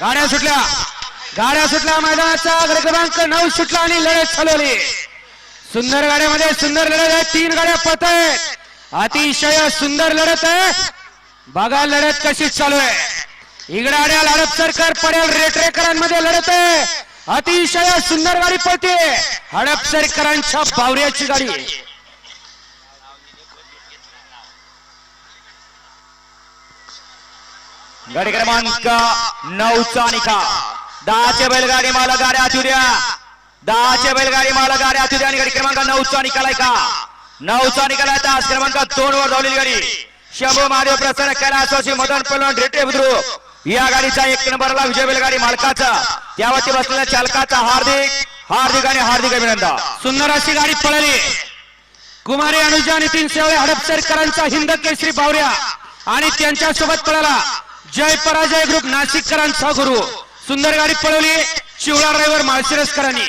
गाड्या सुटल्या. गाड्या सुटल्या मैदानाचा. गड क्रमांक नऊ सुटला आणि लढत चालवली. सुंदर गाड्यामध्ये सुंदर लढत आहे. तीन गाड्या पत आहेत. अतिशय सुंदर लढत आहे. बघा लढत कशी चालू आहे. इगडाड्या हडप सरकार पडेल. रेटरेकरांमध्ये लढत आहे. अतिशय सुंदर गाडी पळते हडप सरकारांच्या बावऱ्याची गाडी. गाडी क्रमांक नऊचा निखा दहाचे बैलगाडी मालक गाड्या आत द्या दहाचे बैलगाडी मालक गाड्या आत द्या आणि गाडी क्रमांक नऊचा निकाल आहे का? नऊचा निकाल आहे. तास क्रमांक दोन वर धावलेली गाडी. शंभू महादेव प्रसन्न कैलासवासी मदन पलन रेटे बुद्रुक. या गाडीचा एक नंबरला विजय बैलगाडी मालकाचा. त्यावरती बसलेल्या चालकाचा हार्दिक हार्दिक आणि हार्दिक अभिनंदन. सुंदर अशी गाडी पळाली. कुमारी अनुजा नितीन सेवळे हडपसरकरांचा हिंद केसरी बावऱ्या आणि त्यांच्यासोबत पळाला. जय पराजय ग्रुप नाशिककरांचा गुरु. सुंदर गाडी पळवली. शिवळा ड्रायव्हर माळशिरसकरांनी.